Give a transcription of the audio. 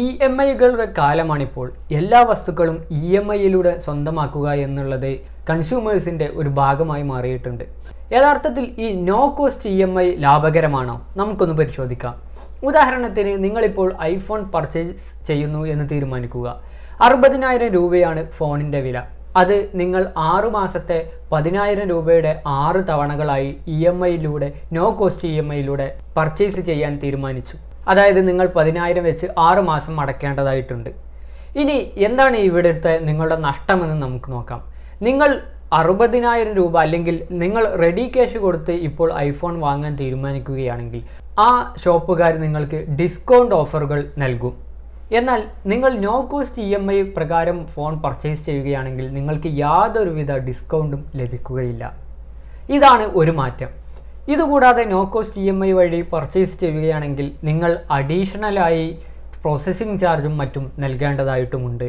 E M ഐകളുടെ കാലമാണിപ്പോൾ. എല്ലാ വസ്തുക്കളും E M ഐയിലൂടെ സ്വന്തമാക്കുക എന്നുള്ളത് കൺസ്യൂമേഴ്സിന്റെ ഒരു ഭാഗമായി മാറിയിട്ടുണ്ട്. യഥാർത്ഥത്തിൽ ഈ no cost E M I ലാഭകരമാണോ? നമുക്കൊന്ന് പരിശോധിക്കാം. ഉദാഹരണത്തിന് നിങ്ങളിപ്പോൾ ഐഫോൺ പർച്ചേസ് ചെയ്യുന്നു എന്ന് തീരുമാനിക്കുക. അറുപതിനായിരം രൂപയാണ് ഫോണിന്റെ വില. അത് നിങ്ങൾ ആറു മാസത്തെ പതിനായിരം രൂപയുടെ ആറ് തവണകളായി ഇ എം ഐയിലൂടെ നോ കോസ്റ്റ് ഇ എം ഐയിലൂടെ പർച്ചേസ് ചെയ്യാൻ തീരുമാനിച്ചു. അതായത് നിങ്ങൾ പതിനായിരം വെച്ച് ആറ് മാസം അടയ്ക്കേണ്ടതായിട്ടുണ്ട്. ഇനി എന്താണ് ഇവിടുത്തെ നിങ്ങളുടെ നഷ്ടമെന്ന് നമുക്ക് നോക്കാം. നിങ്ങൾ അറുപതിനായിരം രൂപ അല്ലെങ്കിൽ നിങ്ങൾ റെഡി ക്യാഷ് കൊടുത്ത് ഇപ്പോൾ ഐഫോൺ വാങ്ങാൻ തീരുമാനിക്കുകയാണെങ്കിൽ ആ ഷോപ്പുകാർ നിങ്ങൾക്ക് ഡിസ്കൗണ്ട് ഓഫറുകൾ നൽകും. എന്നാൽ നിങ്ങൾ no cost E M I പ്രകാരം ഫോൺ പർച്ചേസ് ചെയ്യുകയാണെങ്കിൽ നിങ്ങൾക്ക് യാതൊരുവിധ ഡിസ്കൗണ്ടും ലഭിക്കുകയില്ല. ഇതാണ് ഒരു മാറ്റം. ഇതുകൂടാതെ no cost E M I വഴി പർച്ചേസ് ചെയ്യുകയാണെങ്കിൽ നിങ്ങൾ അഡീഷണലായി പ്രോസസ്സിംഗ് ചാർജും മറ്റും നൽകേണ്ടതായിട്ടുമുണ്ട്.